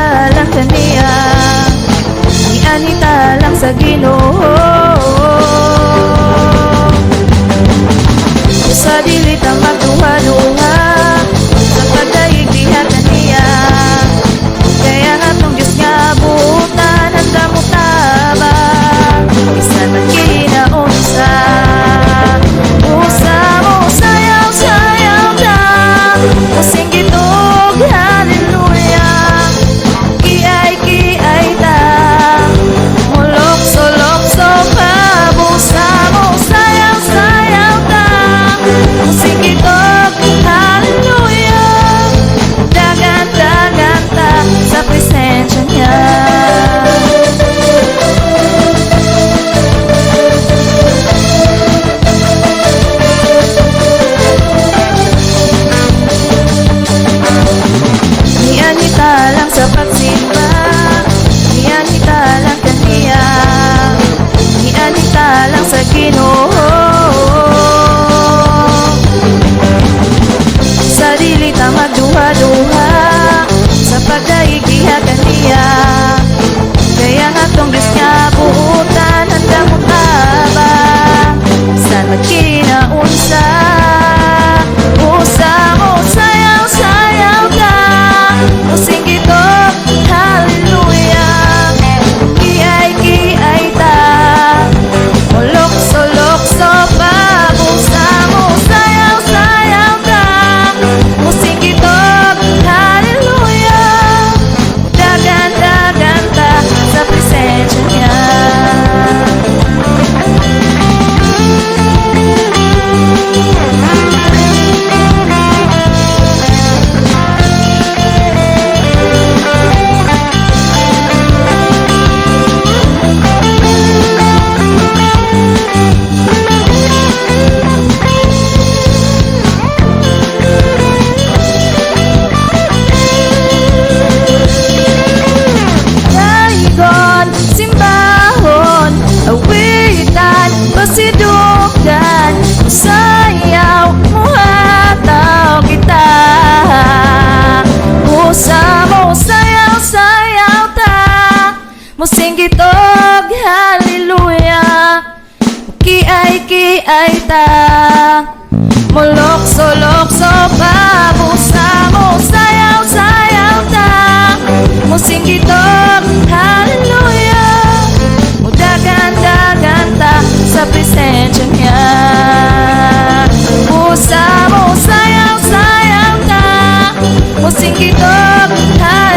Anita lang kaniya Ang anita lang sa ginoo. ay ta Mulok sulok so pabusa mo sayaw sayaw ta Musing gitok hallelujah. Mudagan dagan ta sa presensya niya. Busa mo sayaw sayaw ta Musing gitok hallelujah.